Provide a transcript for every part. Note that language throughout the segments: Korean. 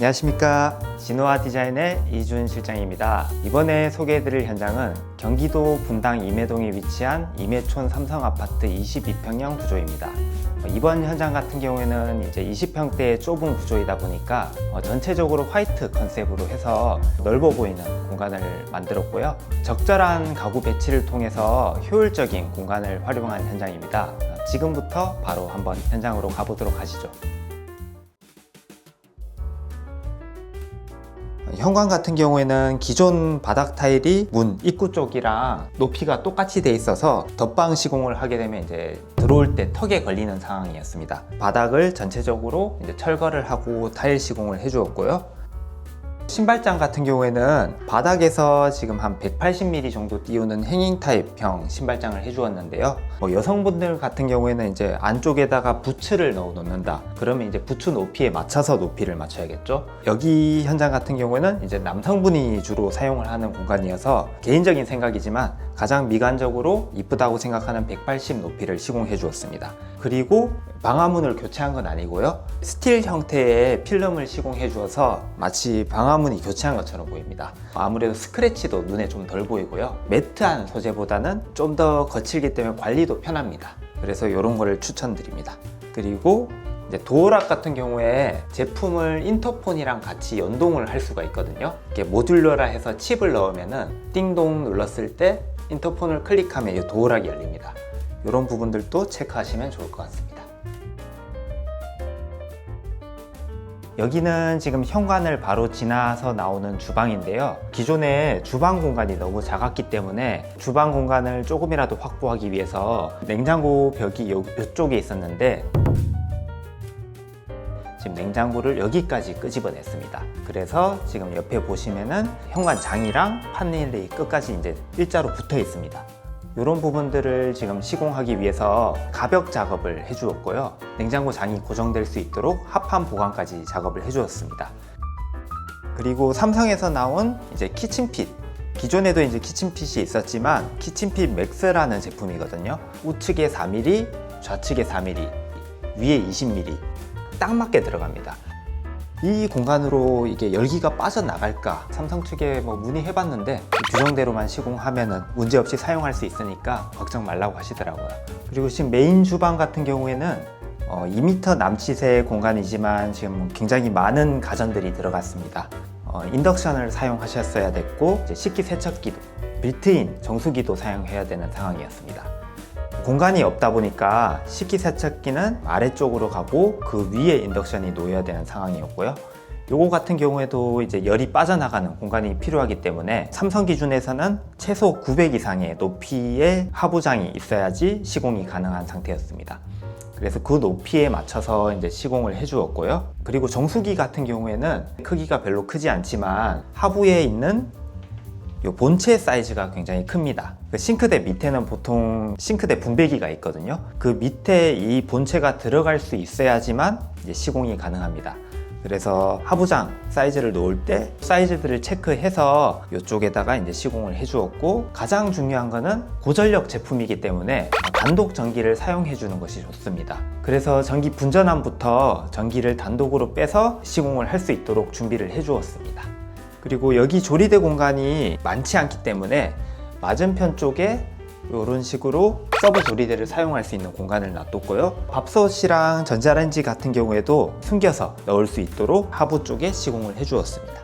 안녕하십니까. 진호아 디자인의 이준 실장입니다. 이번에 소개해드릴 현장은 경기도 분당 임해동에 위치한 임해촌 삼성 아파트 22평형 구조입니다. 어, 이번 현장 같은 경우에는 이제 20평대의 좁은 구조이다 보니까 어, 전체적으로 화이트 컨셉으로 해서 넓어 보이는 공간을 만들었고요. 적절한 가구 배치를 통해서 효율적인 공간을 활용한 현장입니다. 어, 지금부터 바로 한번 현장으로 가보도록 하시죠 현관 같은 경우에는 기존 바닥 타일이 문 입구 쪽이랑 높이가 똑같이 돼 있어서 덧방 시공을 하게 되면 이제 들어올 때 턱에 걸리는 상황이었습니다. 바닥을 전체적으로 이제 철거를 하고 타일 시공을 해주었고요. 신발장 같은 경우에는 바닥에서 지금 한 180mm 정도 띄우는 행잉 타입형 신발장을 해주었는데요. 뭐 여성분들 같은 경우에는 이제 안쪽에다가 부츠를 넣어 놓는다. 그러면 이제 부츠 높이에 맞춰서 높이를 맞춰야겠죠. 여기 현장 같은 경우에는 이제 남성분이 주로 사용을 하는 공간이어서 개인적인 생각이지만 가장 미관적으로 이쁘다고 생각하는 180 높이를 시공해 주었습니다. 그리고 방화문을 교체한 건 아니고요. 스틸 형태의 필름을 시공해 주어서 마치 방화문 이 교체한 것처럼 보입니다. 아무래도 스크래치도 눈에 좀 덜 보이고요. 매트한 소재보다는 좀 더 거칠기 때문에 관리도 편합니다. 그래서 이런 거를 추천드립니다. 그리고 도어락 같은 경우에 제품을 인터폰이랑 같이 연동을 할 수가 있거든요. 이렇게 모듈러라 해서 칩을 넣으면은 띵동 눌렀을 때 인터폰을 클릭하면 이 도어락이 열립니다. 이런 부분들도 체크하시면 좋을 것 같습니다. 여기는 지금 현관을 바로 지나서 나오는 주방인데요. 기존에 주방 공간이 너무 작았기 때문에 주방 공간을 조금이라도 확보하기 위해서 냉장고 벽이 요, 이쪽에 있었는데 지금 냉장고를 여기까지 끄집어냈습니다. 그래서 지금 옆에 보시면은 현관장이랑 판넬이 끝까지 이제 일자로 붙어 있습니다. 이런 부분들을 지금 시공하기 위해서 가벽 작업을 해주었고요. 냉장고 장이 고정될 수 있도록 합판 보강까지 작업을 해주었습니다. 그리고 삼성에서 나온 이제 키친핏 기존에도 이제 키친핏이 있었지만 키친핏 맥스라는 제품이거든요. 우측에 4mm, 좌측에 4mm, 위에 20mm 딱 맞게 들어갑니다. 이 공간으로 이게 열기가 빠져나갈까 삼성 측에 뭐 문의해봤는데 규정대로만 시공하면은 문제없이 사용할 수 있으니까 걱정 말라고 하시더라고요. 그리고 지금 메인 주방 같은 경우에는 어, 2m 남짓의 공간이지만 지금 굉장히 많은 가전들이 들어갔습니다. 어, 인덕션을 사용하셨어야 됐고 식기세척기도 빌트인 정수기도 사용해야 되는 상황이었습니다. 공간이 없다 보니까 식기세척기는 아래쪽으로 가고 그 위에 인덕션이 놓여야 되는 상황이었고요. 요거 같은 경우에도 이제 열이 빠져나가는 공간이 필요하기 때문에 삼성 기준에서는 최소 900 이상의 높이의 하부장이 있어야지 시공이 가능한 상태였습니다. 그래서 그 높이에 맞춰서 이제 시공을 해주었고요. 그리고 정수기 같은 경우에는 크기가 별로 크지 않지만 하부에 있는 이 본체 사이즈가 굉장히 큽니다. 그 싱크대 밑에는 보통 싱크대 분배기가 있거든요. 그 밑에 이 본체가 들어갈 수 있어야지만 시공이 가능합니다. 그래서 하부장 사이즈를 놓을 때 사이즈들을 체크해서 이쪽에다가 이제 시공을 해주었고 가장 중요한 거는 고전력 제품이기 때문에 단독 전기를 사용해 주는 것이 좋습니다. 그래서 전기 분전함부터 전기를 단독으로 빼서 시공을 할 수 있도록 준비를 해 주었습니다. 그리고 여기 조리대 공간이 많지 않기 때문에 맞은편 쪽에 이런 식으로 서브 조리대를 사용할 수 있는 공간을 놔뒀고요. 밥솥이랑 전자레인지 같은 경우에도 숨겨서 넣을 수 있도록 하부 쪽에 시공을 해주었습니다.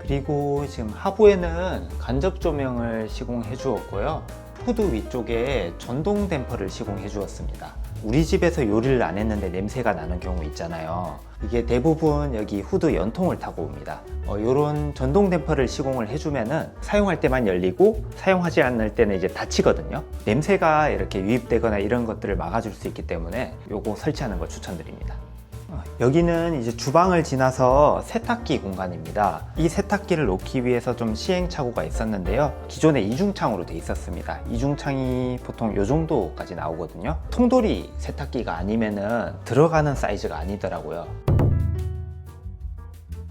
그리고 지금 하부에는 간접 조명을 시공해 주었고요. 후드 위쪽에 전동 댐퍼를 시공해 주었습니다. 우리 집에서 요리를 안 했는데 냄새가 나는 경우 있잖아요. 이게 대부분 여기 후드 연통을 타고 옵니다. 이런 전동 댐퍼를 시공을 해주면은 사용할 때만 열리고 사용하지 않을 때는 이제 닫히거든요. 냄새가 이렇게 유입되거나 이런 것들을 막아줄 수 있기 때문에 요거 설치하는 걸 추천드립니다. 어, 여기는 이제 주방을 지나서 세탁기 공간입니다. 이 세탁기를 놓기 위해서 좀 시행착오가 있었는데요. 기존에 이중창으로 돼 있었습니다. 이중창이 보통 이 정도까지 나오거든요. 통돌이 세탁기가 아니면은 들어가는 사이즈가 아니더라고요.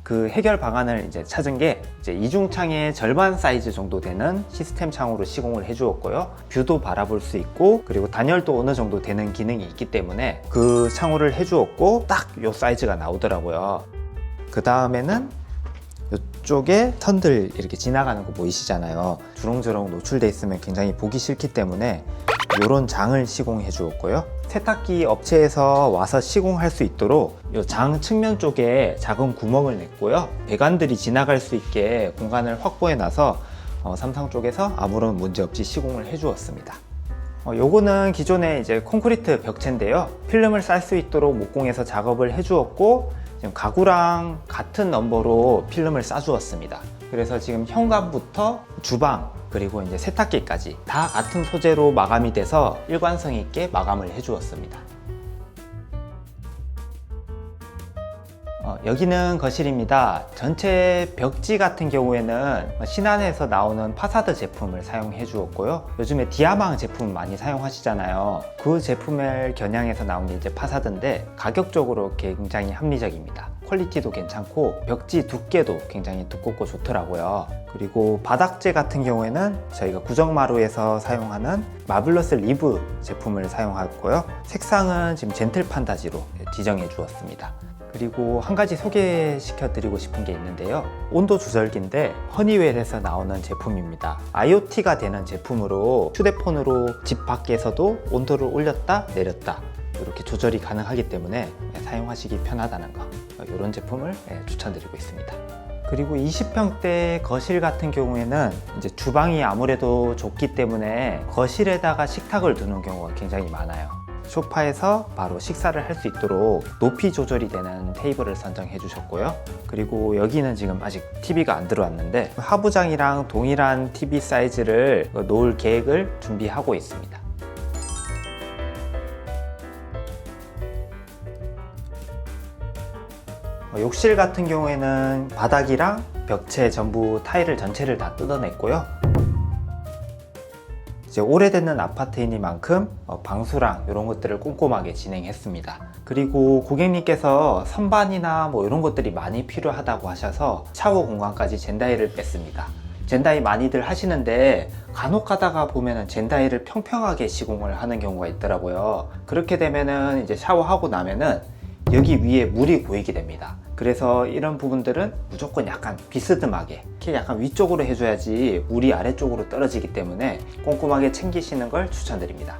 그 해결 방안을 이제 찾은 게 이제 이중창의 절반 사이즈 정도 되는 시스템 창으로 시공을 해주었고요. 뷰도 바라볼 수 있고 그리고 단열도 어느 정도 되는 기능이 있기 때문에 그 창호를 해주었고 딱 요 사이즈가 나오더라고요. 그 다음에는 이쪽에 선들 이렇게 지나가는 거 보이시잖아요. 주렁주렁 노출돼 있으면 굉장히 보기 싫기 때문에 이런 장을 시공해 주었고요. 세탁기 업체에서 와서 시공할 수 있도록 이 장 측면 쪽에 작은 구멍을 냈고요. 배관들이 지나갈 수 있게 공간을 확보해 놔서 어, 삼성 쪽에서 아무런 문제 없이 시공을 해 주었습니다. 어, 요거는 기존의 이제 콘크리트 벽체인데요. 필름을 쌀 수 있도록 목공해서 작업을 해 주었고 지금 가구랑 같은 넘버로 필름을 싸 주었습니다. 그래서 지금 현관부터 주방 그리고 이제 세탁기까지 다 같은 소재로 마감이 돼서 일관성 있게 마감을 해주었습니다. 어, 여기는 거실입니다. 전체 벽지 같은 경우에는 신한에서 나오는 파사드 제품을 사용해 주었고요. 요즘에 디아망 제품 많이 사용하시잖아요. 그 제품을 겨냥해서 나온 게 이제 파사드인데 가격적으로 굉장히 합리적입니다. 퀄리티도 괜찮고 벽지 두께도 굉장히 두껍고 좋더라고요. 그리고 바닥재 같은 경우에는 저희가 구정마루에서 사용하는 마블러스 리브 제품을 사용하고요. 색상은 지금 젠틀 판타지로 지정해 주었습니다. 그리고 한 가지 소개시켜 드리고 싶은 게 있는데요. 온도 조절기인데 허니웰에서 나오는 제품입니다. IoT가 되는 제품으로 휴대폰으로 집 밖에서도 온도를 올렸다 내렸다 이렇게 조절이 가능하기 때문에 사용하시기 편하다는 거 이런 제품을 예, 추천드리고 있습니다. 그리고 20평대 거실 같은 경우에는 이제 주방이 아무래도 좁기 때문에 거실에다가 식탁을 두는 경우가 굉장히 많아요. 소파에서 바로 식사를 할 수 있도록 높이 조절이 되는 테이블을 선정해 주셨고요. 그리고 여기는 지금 아직 TV가 안 들어왔는데 하부장이랑 동일한 TV 사이즈를 놓을 계획을 준비하고 있습니다. 욕실 같은 경우에는 바닥이랑 벽체 전부 타일을 전체를 다 뜯어냈고요. 이제 오래되는 아파트이니만큼 어, 방수랑 이런 것들을 꼼꼼하게 진행했습니다. 그리고 고객님께서 선반이나 뭐 이런 것들이 많이 필요하다고 하셔서 샤워 공간까지 젠다이를 뺐습니다. 젠다이 많이들 하시는데 간혹 가다가 보면은 젠다이를 평평하게 시공을 하는 경우가 있더라고요. 그렇게 되면은 이제 샤워하고 나면은 여기 위에 물이 고이게 됩니다. 그래서 이런 부분들은 무조건 약간 비스듬하게 이렇게 약간 위쪽으로 해줘야지 물이 아래쪽으로 떨어지기 때문에 꼼꼼하게 챙기시는 걸 추천드립니다.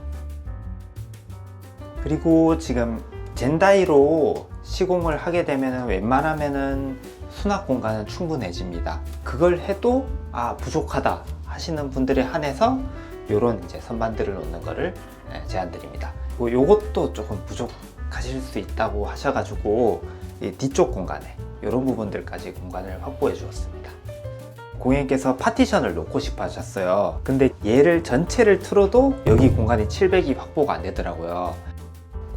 그리고 지금 젠다이로 시공을 하게 되면 웬만하면은 수납 공간은 충분해집니다. 그걸 해도 아 부족하다 하시는 분들에 한해서 이런 이제 선반들을 놓는 거를 네, 제안드립니다. 뭐 요것도 조금 부족하실 수 있다고 하셔가지고 이 뒤쪽 공간에 이런 부분들까지 공간을 확보해 주었습니다. 고객님께서 파티션을 놓고 싶어 하셨어요. 근데 얘를 전체를 틀어도 여기 공간이 700이 확보가 안 되더라고요.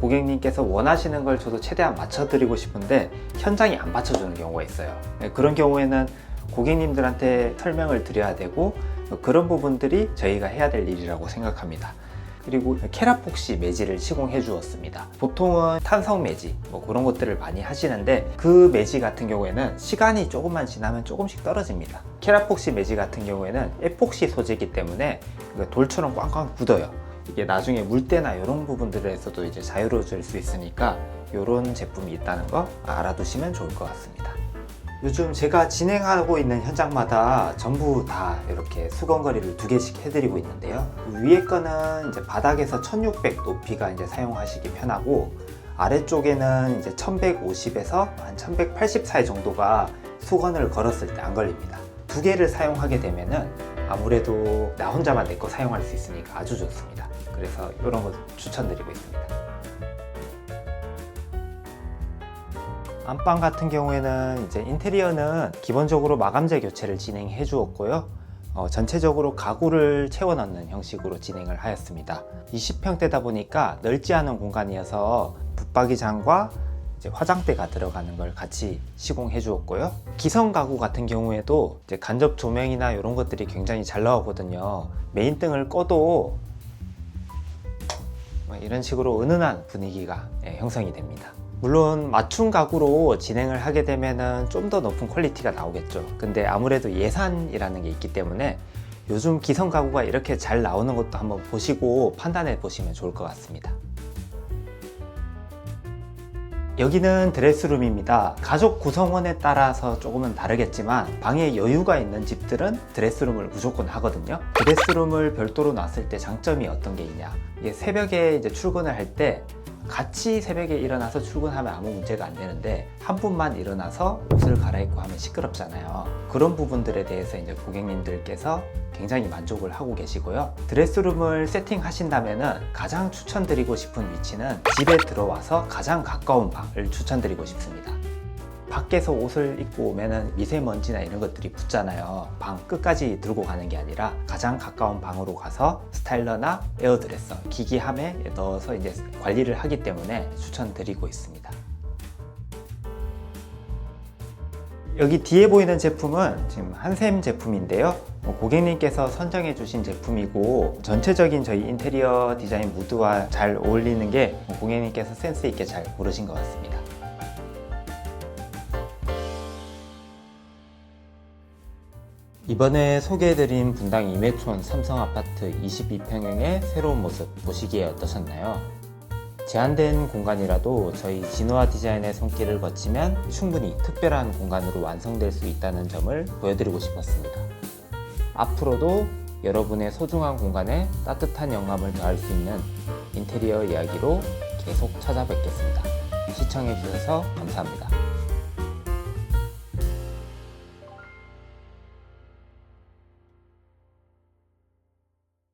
고객님께서 원하시는 걸 저도 최대한 맞춰드리고 싶은데 현장이 안 맞춰주는 경우가 있어요. 네, 그런 경우에는 고객님들한테 설명을 드려야 되고 그런 부분들이 저희가 해야 될 일이라고 생각합니다. 그리고 케라폭시 매지를 시공해 주었습니다. 보통은 탄성 매지 뭐 그런 것들을 많이 하시는데 그 매지 같은 경우에는 시간이 조금만 지나면 조금씩 떨어집니다. 케라폭시 매지 같은 경우에는 에폭시 소재이기 때문에 돌처럼 꽝꽝 굳어요. 이게 나중에 물때나 이런 부분들에서도 이제 자유로워질 수 있으니까 이런 제품이 있다는 거 알아두시면 좋을 것 같습니다. 요즘 제가 진행하고 있는 현장마다 전부 다 이렇게 수건거리를 두 개씩 해드리고 있는데요. 위에 거는 이제 바닥에서 1600 높이가 이제 사용하시기 편하고 아래쪽에는 이제 1150에서 한 1180 사이 정도가 수건을 걸었을 때 안 걸립니다. 두 개를 사용하게 되면은 아무래도 나 혼자만 내 거 사용할 수 있으니까 아주 좋습니다. 그래서 이런 거 추천드리고 있습니다. 안방 같은 경우에는 이제 인테리어는 기본적으로 마감재 교체를 진행해 주었고요. 어, 전체적으로 가구를 채워 넣는 형식으로 진행을 하였습니다. 20평대다 보니까 넓지 않은 공간이어서 붙박이장과 화장대가 들어가는 걸 같이 시공해 주었고요. 기성 가구 같은 경우에도 간접 조명이나 이런 것들이 굉장히 잘 나오거든요. 메인 등을 꺼도 뭐 이런 식으로 은은한 분위기가 예, 형성이 됩니다. 물론 맞춤 가구로 진행을 하게 되면은 좀 더 높은 퀄리티가 나오겠죠. 근데 아무래도 예산이라는 게 있기 때문에 요즘 기성 가구가 이렇게 잘 나오는 것도 한번 보시고 판단해 보시면 좋을 것 같습니다. 여기는 드레스룸입니다. 가족 구성원에 따라서 조금은 다르겠지만 방에 여유가 있는 집들은 드레스룸을 무조건 하거든요. 드레스룸을 별도로 놨을 때 장점이 어떤 게 있냐? 이게 새벽에 이제 출근을 할때 같이 새벽에 일어나서 출근하면 아무 문제가 안 되는데 한 분만 일어나서 옷을 갈아입고 하면 시끄럽잖아요. 그런 부분들에 대해서 이제 고객님들께서 굉장히 만족을 하고 계시고요. 드레스룸을 세팅하신다면은 가장 추천드리고 싶은 위치는 집에 들어와서 가장 가까운 방을 추천드리고 싶습니다. 밖에서 옷을 입고 오면은 미세먼지나 이런 것들이 붙잖아요. 방 끝까지 들고 가는 게 아니라 가장 가까운 방으로 가서 스타일러나 에어드레서, 기기함에 넣어서 이제 관리를 하기 때문에 추천드리고 있습니다. 여기 뒤에 보이는 제품은 지금 한샘 제품인데요. 어, 고객님께서 선정해 주신 제품이고 전체적인 저희 인테리어 디자인 무드와 잘 어울리는 게 고객님께서 센스 있게 잘 고르신 것 같습니다. 이번에 소개해드린 분당 임해촌 삼성아파트 22평형의 새로운 모습 보시기에 어떠셨나요? 제한된 공간이라도 저희 진호아 디자인의 손길을 거치면 충분히 특별한 공간으로 완성될 수 있다는 점을 보여드리고 싶었습니다. 앞으로도 여러분의 소중한 공간에 따뜻한 영감을 더할 수 있는 인테리어 이야기로 계속 찾아뵙겠습니다. 시청해주셔서 감사합니다.